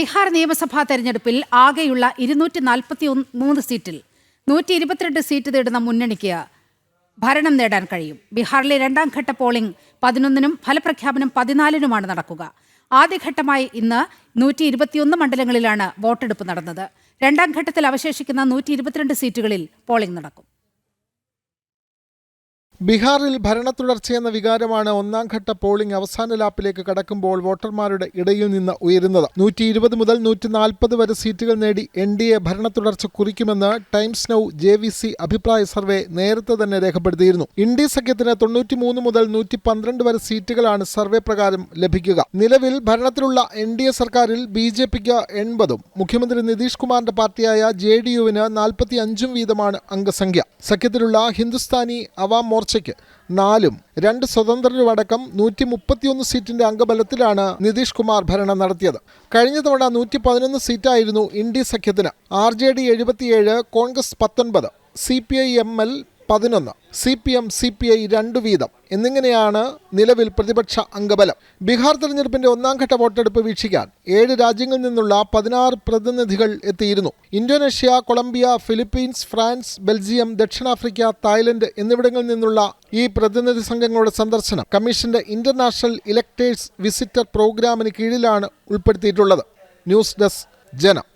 ബീഹാർ നിയമസഭാ തെരഞ്ഞെടുപ്പിൽ ആകെയുള്ള ഇരുന്നൂറ്റി നാൽപ്പത്തി മൂന്ന് സീറ്റിൽ നൂറ്റി ഇരുപത്തിരണ്ട് സീറ്റ് നേടുന്ന മുന്നണിക്ക് ഭരണം നേടാൻ കഴിയും. ബീഹാറിലെ രണ്ടാം ഘട്ട പോളിംഗ് പതിനൊന്നിനും ഫലപ്രഖ്യാപനം പതിനാലിനുമാണ് നടക്കുക. ആദ്യഘട്ടമായി ഇന്ന് നൂറ്റി ഇരുപത്തിയൊന്ന് മണ്ഡലങ്ങളിലാണ് വോട്ടെടുപ്പ് നടന്നത്. രണ്ടാം ഘട്ടത്തിൽ അവശേഷിക്കുന്ന നൂറ്റി ഇരുപത്തിരണ്ട് സീറ്റുകളിൽ പോളിംഗ് നടക്കും. ബീഹാറിൽ ഭരണ തുടർച്ചയെന്ന വികാരമാണ് ഒന്നാം ഘട്ട പോളിംഗ് അവസാന ലാപ്പിലേക്ക് കടക്കുമ്പോൾ വോട്ടർമാരുടെ ഇടയിൽ നിന്ന് ഉയരുന്നത്. നൂറ്റി ഇരുപത് മുതൽ നൂറ്റി നാൽപ്പത് വരെ സീറ്റുകൾ നേടി എൻ ഡി എ ഭരണ തുടർച്ച കുറിക്കുമെന്ന് Times Now J V C അഭിപ്രായ സർവേ നേരത്തെ തന്നെ രേഖപ്പെടുത്തിയിരുന്നു. ഇൻഡി സഖ്യത്തിന് തൊണ്ണൂറ്റി മൂന്ന് മുതൽ നൂറ്റി പന്ത്രണ്ട് വരെ സീറ്റുകളാണ് സർവേ പ്രകാരം ലഭിക്കുക. നിലവിൽ ഭരണത്തിലുള്ള എൻ ഡി എ സർക്കാരിൽ ബി ജെ പിക്ക് എൺപതും മുഖ്യമന്ത്രി നിതീഷ് കുമാറിന്റെ പാർട്ടിയായ ജെ ഡി യുവിന് നാൽപ്പത്തി അഞ്ചും വീതമാണ് അംഗസംഖ്യ. സഖ്യത്തിലുള്ള ഹിന്ദുസ്ഥാനി അവാം മോർച്ചയ്ക്ക് നാലും രണ്ട് സ്വതന്ത്രരുമടക്കം നൂറ്റി മുപ്പത്തിയൊന്ന് സീറ്റിന്റെ അംഗബലത്തിലാണ് നിതീഷ് കുമാർ ഭരണം നടത്തിയത്. കഴിഞ്ഞ തവണ നൂറ്റി പതിനൊന്ന് സീറ്റായിരുന്നു ഇൻഡി സഖ്യത്തിന്. ആർ ജെ ഡി എഴുപത്തിയേഴ് കോൺഗ്രസ് പത്തൊൻപത് C P I M L പതിനൊന്ന്. C P M C P I രണ്ടു വീതം. എന്നിങ്ങനെയാണ് നിലവിൽ പ്രതിപക്ഷ അംഗബലം. ബീഹാർ തെരഞ്ഞെടുപ്പിന്റെ ഒന്നാം ഘട്ട വോട്ടെടുപ്പ് വീക്ഷിക്കാൻ ഏഴ് രാജ്യങ്ങളിൽ നിന്നുള്ള പതിനാറ് പ്രതിനിധികൾ എത്തിയിരുന്നു. Indonesia Colombia Philippines France Belgium ദക്ഷിണാഫ്രിക്ക തായ്ലൻഡ് എന്നിവിടങ്ങളിൽ നിന്നുള്ള ഈ പ്രതിനിധി സംഘങ്ങളുടെ സന്ദർശനം കമ്മീഷന്റെ ഇന്റർനാഷണൽ ഇലക്ടേഴ്സ് വിസിറ്റർ പ്രോഗ്രാമിന് കീഴിലാണ് ഉൾപ്പെടുത്തിയിട്ടുള്ളത്. ന്യൂസ് ഡെസ്ക് ജനം.